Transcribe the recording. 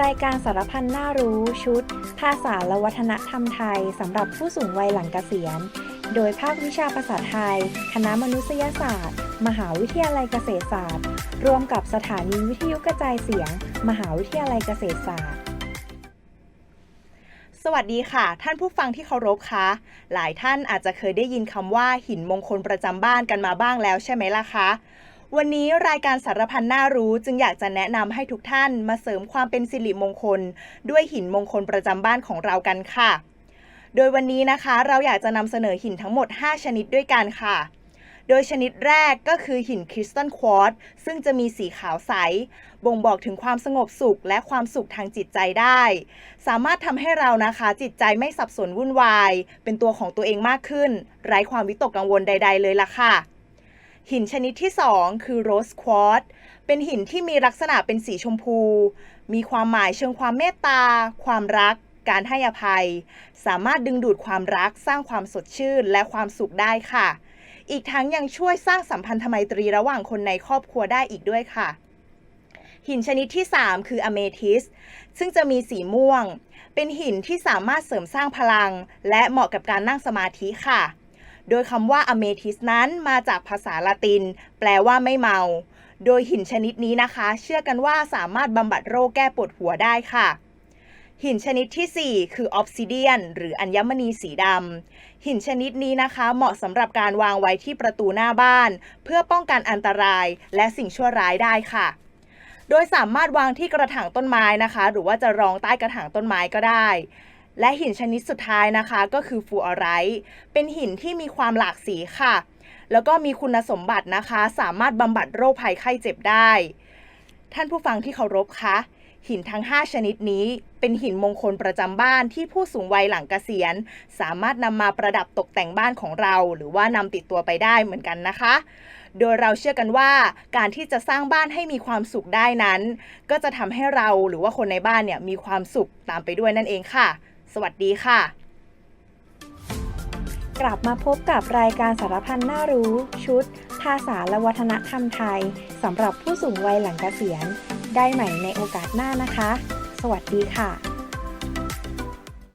รายการสารพันน่ารู้ชุด ภาษาและวัฒนธรรมไทยสำหรับผู้สูงวัยหลังเกษียณ โดยภาควิชาภาษาไทย คณะมนุษยศาสตร์ มหาวิทยาลัยเกษตรศาสตร์ร่วมกับสถานีวิทยุกระจายเสียง มหาวิทยาลัยเกษตรศาสตร์ สวัสดีค่ะ ท่านผู้ฟังที่เคารพคะ หลายท่านอาจจะเคยได้ยินคำว่าหินมงคลประจำบ้านกันมาบ้างแล้วใช่ไหมล่ะคะ วันนี้รายการสารพันน่ารู้จึงอยากจะแนะนำให้ทุกท่านมาเสริมความเป็นสิริมงคล ด้วยหินมงคลประจำบ้านของเรากันค่ะ โดยวันนี้นะคะเราอยากจะนำเสนอหินทั้งหมด 5 ชนิดด้วยกันค่ะ โดยชนิดแรกก็คือหินคริสตัลควอตซ์ซึ่งจะมีสีขาวใส บ่งบอกถึงความสงบสุขและความสุขทางจิตใจได้ สามารถทำให้เรานะคะจิตใจไม่สับสนวุ่นวาย เป็นตัวของตัวเองมากขึ้น ไร้ความวิตกกังวลใด ๆ เลยล่ะค่ะ หินชนิดที่ 2 คือโรสควอตเป็นหินที่มีลักษณะเป็นสีชมพู มีความหมายเชิงความเมตตา ความรัก การให้อภัย สามารถดึงดูดความรัก สร้างความสดชื่น และความสุขได้ค่ะ อีกทั้งยังช่วยสร้างสัมพันธไมตรีระหว่างคนในครอบครัวได้อีกด้วยค่ะ หินชนิดที่ 3 คืออเมทิส ซึ่งจะมีสีม่วง เป็นหินที่สามารถเสริมสร้างพลัง และเหมาะกับการนั่งสมาธิค่ะ โดยคำว่าอเมทิสนั้นมาจากภาษาละติน แปลว่าไม่เมา โดยหินชนิดนี้นะคะ เชื่อกันว่าสามารถบำบัดโรคแก้ปวดหัวได้ค่ะหินชนิดทีสี่ 4 คือออฟซิเดียน หรืออัญมณีสีดำ หินชนิดนี้นะคะ เหมาะสำหรับการวางไว้ที่ประตูหน้าบ้าน เพื่อป้องกันอันตรายและสิ่งชั่วร้ายได้ค่ะ โดยสามารถวางที่กระถางต้นไม้นะคะ หรือว่าจะรองใต้กระถางต้นไม้ก็ได้ และหินชนิดสุดท้ายนะคะก็คือฟูออไรต์เป็นหินที่มีความหลากสีค่ะ แล้วก็มีคุณสมบัตินะคะ สามารถบำบัดโรคภัยไข้เจ็บได้ ท่านผู้ฟังที่เคารพคะหินทั้ง 5 ชนิดนี้ เป็นหินมงคลประจำบ้านที่ผู้สูงวัยหลังเกษียณ สามารถนำมาประดับตกแต่งบ้านของเรา หรือว่านำติดตัวไปได้เหมือนกันนะคะ โดยเราเชื่อกันว่าการที่จะสร้างบ้านให้มีความสุขได้นั้น ก็จะทำให้เราหรือว่าคนในบ้านเนี่ยมีความสุขตามไปด้วยนั่นเองค่ะ สวัสดีค่ะ กลับมาพบกับรายการสารพันน่ารู้ ชุด ภาษาและวัฒนธรรมไทยสำหรับผู้สูงวัยหลังเกษียณ ได้ใหม่ในโอกาสหน้านะคะ สวัสดีค่ะ